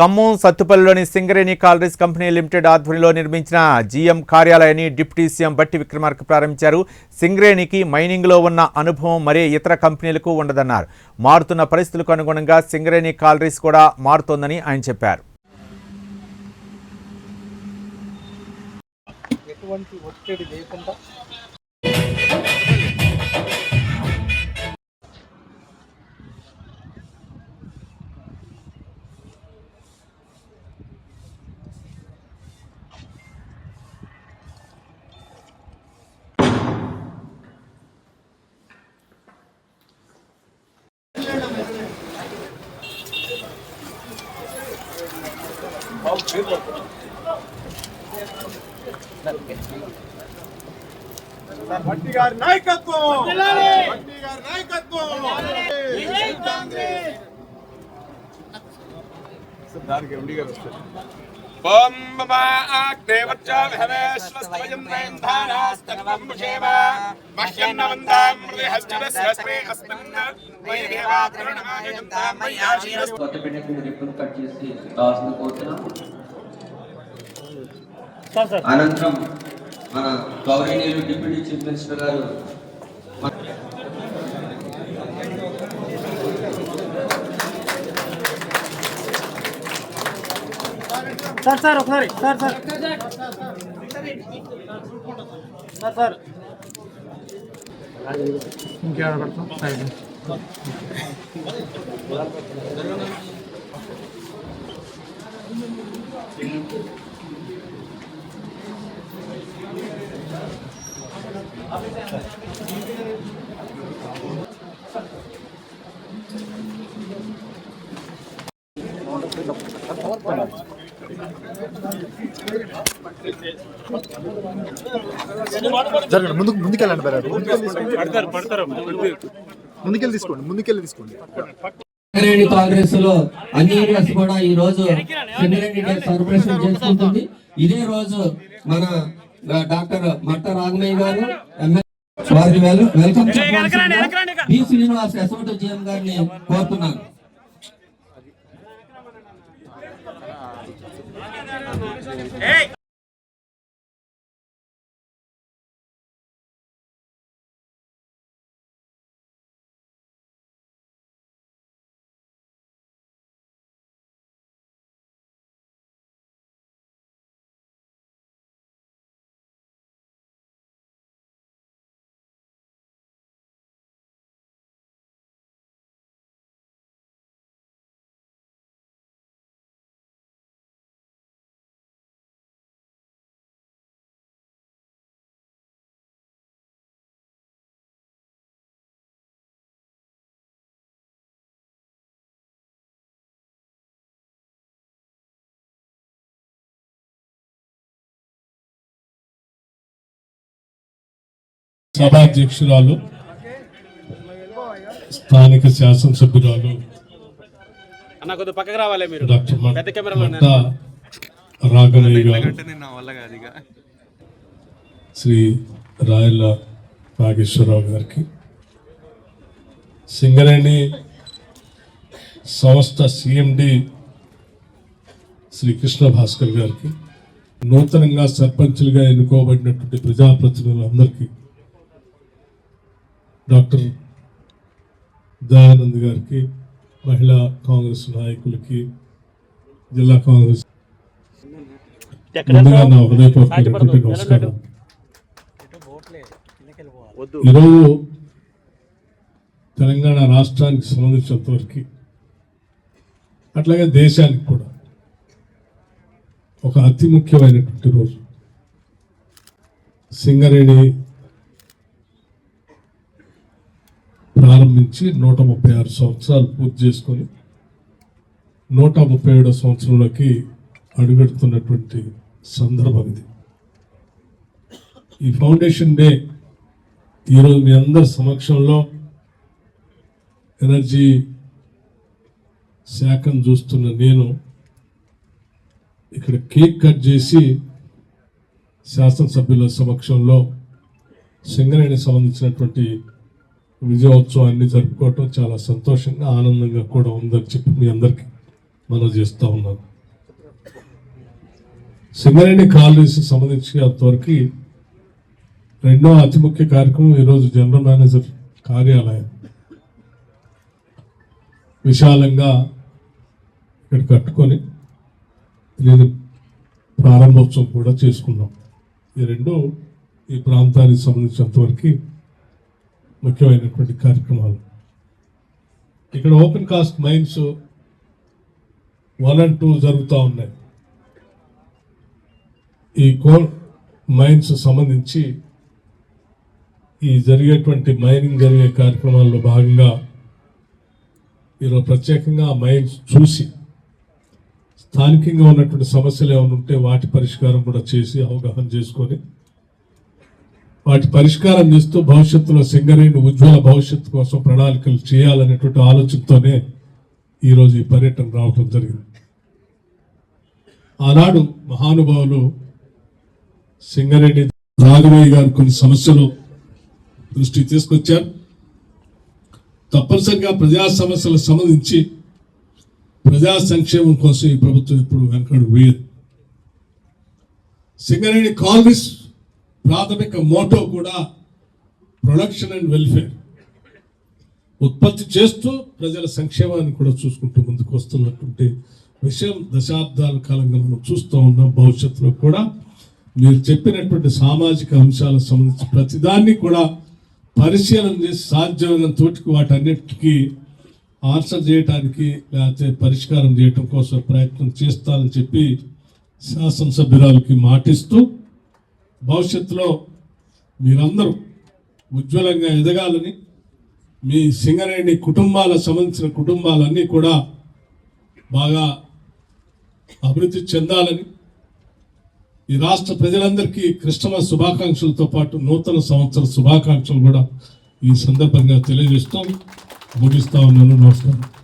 ఖమ్మం సత్తుపల్లిలోని Singareni collieries company limited ఆధ్వర్యంలో నిర్మించిన జీఎం కార్యాలయాన్ని డిప్యూటీ సీఎం బట్టి విక్రమార్క ప్రారంభించారు. సింగరేణికి మైనింగ్లో ఉన్న అనుభవం మరే ఇతర కంపెనీలకు ఉండదన్నారు. మారుతున్న పరిస్థితులకు అనుగుణంగా సింగరేణి కాలరీస్ కూడా మారుతోందని ఆయన చెప్పారు. ఎటువంటి ఒత్తిడి లేకుండా భట్టి గారి నాయకత్వం భట్టి గారి నాయకత్వం దానికి ఎండి గారు వస్తారు ఓం దేవచ్చాభవేశ్వస్వయం ధారాస్తకమంబుషేవ మహ్యన్నవంతాం మృహశ్చరస్వస్మే అస్మిన్ మయి దేవాకరుణమాయంతాం మయ్యాశీరస్ కొత్త పెన్నుకి రిబ్బన్ కట్ చేసి కావాల్సిన కోరుతున్నాం అనంతరం మన గౌరవనీయులు డిప్యూటీ చీఫ్ మినిస్టర్ గారు సార్ సార్ ఒకసారి. Sir sir. Sir sir. జరగండి ముందుకు ముందుకెళ్ళండి బరాడు. ముందుకెళ్ళి తీసుకోండి ముందుకెళ్ళి తీసుకోండి. సింగరేణి కాంగ్రెస్లో అన్ని ఏరియాస్ కూడా ఈ రోజు సింగరేణి సెలబ్రేషన్ చేసుకుంటుంది. ఇదే రోజు మన డాక్టర్ మట్ట రాఘమయ్య గారు వారికి welcome B Srinivas SOT GM గారిని కోరుతున్నాను. సభాధ్యక్షురాలు స్థానిక శాసనసభ్యురాలు రాఘవయ్య గారు శ్రీ రాయల నాగేశ్వరరావు గారికి. సింగరేణి సంస్థ సిఎండి శ్రీ కృష్ణ భాస్కర్ గారికి. నూతనంగా సర్పంచులుగా ఎన్నుకోబడినటువంటి ప్రజాప్రతినిధులందరికీ డాక్టర్ దయానంద్ గారికి మహిళా కాంగ్రెస్ నాయకులకి జిల్లా కాంగ్రెస్ ముందుగా నా హృదయపూర్వక నమస్కారం. ఈరోజు తెలంగాణ రాష్ట్రానికి సంబంధించినంతవరకు అట్లాగే దేశానికి కూడా ఒక అతి ముఖ్యమైనటువంటి రోజు. సింగరేణి ప్రారంభించి నూట ముప్పై ఆరు సంవత్సరాలు పూర్తి చేసుకొని నూట ముప్పై ఏడో సంవత్సరంలోకి అడుగెడుతున్నటువంటి సందర్భం ఇది. ఈ ఫౌండేషన్ డే ఈరోజు మీ అందరి సమక్షంలో ఎనర్జీ శాఖను చూస్తున్న నేను ఇక్కడ కేక్ కట్ చేసి శాసనసభ్యుల సమక్షంలో సింగరేణి సంబంధించినటువంటి విజయోత్సవాన్ని జరుపుకోవటం చాలా సంతోషంగా ఆనందంగా కూడా ఉందని చెప్పి మీ అందరికీ మనం చేస్తూ ఉన్నాను. సింగరేణి కాలనీస్ సంబంధించి అంతవరకు రెండో అతి ముఖ్య కార్యక్రమం ఈరోజు జనరల్ మేనేజర్ కార్యాలయం. విశాలంగా ఇక్కడ కట్టుకొని దీని ప్రారంభోత్సవం కూడా చేసుకున్నాం. ఈ రెండు ఈ ప్రాంతానికి సంబంధించినంతవరకు ముఖ్యమైనటువంటి కార్యక్రమాలు. ఇక్కడ open cast mines one and two జరుగుతూ ఉన్నాయి. ఈ కోల్ మైన్స్ సంబంధించి ఈ జరిగేటువంటి మైనింగ్ జరిగే కార్యక్రమాల్లో భాగంగా ఈరోజు ప్రత్యేకంగా ఆ మైన్స్ చూసి స్థానికంగా ఉన్నటువంటి సమస్యలు ఏమైనా ఉంటే వాటి పరిష్కారం కూడా చేసి అవగాహన చేసుకొని వాటి పరిష్కారం చేస్తూ భవిష్యత్తులో సింగరేణి ఉజ్వల భవిష్యత్తు కోసం ప్రణాళికలు చేయాలనేటువంటి ఆలోచనతోనే ఈరోజు ఈ పర్యటన రావటం జరిగింది. ఆనాడు మహానుభావులు సింగరేణి రాఘవయ్య గారు కొన్ని సమస్యలు దృష్టికి తీసుకొచ్చారు. తప్పనిసరిగా ప్రజా సమస్యలకు సంబంధించి ప్రజా సంక్షేమం కోసం ఈ ప్రభుత్వం ఇప్పుడు వెనకడు వేయదు. సింగరేణి కాంగ్రెస్ ప్రాథమిక మోటో కూడా ప్రొడక్షన్ అండ్ వెల్ఫేర్. ఉత్పత్తి చేస్తూ ప్రజల సంక్షేమాన్ని కూడా చూసుకుంటూ ముందుకు వస్తున్నటువంటి విషయం దశాబ్దాల కాలంగా మనం చూస్తూ ఉన్నాం భవిష్యత్తులో కూడా. మీరు చెప్పినటువంటి సామాజిక అంశాలకు సంబంధించి ప్రతిదాన్ని కూడా పరిశీలన చేసి సాధ్యమైన తోటికి వాటన్నిటికీ ఆన్సర్ చేయడానికి లేకపోతే పరిష్కారం చేయటం కోసం ప్రయత్నం చేస్తానని చెప్పి శాసనసభ్యురాలకి మాటిస్తూ భవిష్యత్తులో మీరందరూ ఉజ్వలంగా ఎదగాలని మీ సింగరేణి కుటుంబాల సంబంధించిన కుటుంబాలన్నీ కూడా బాగా అభివృద్ధి చెందాలని ఈ రాష్ట్ర ప్రజలందరికీ క్రిస్టమస్ శుభాకాంక్షలతో పాటు నూతన సంవత్సర శుభాకాంక్షలు కూడా ఈ సందర్భంగా తెలియజేస్తూ ముగిస్తా ఉన్నాను. నమస్కారం.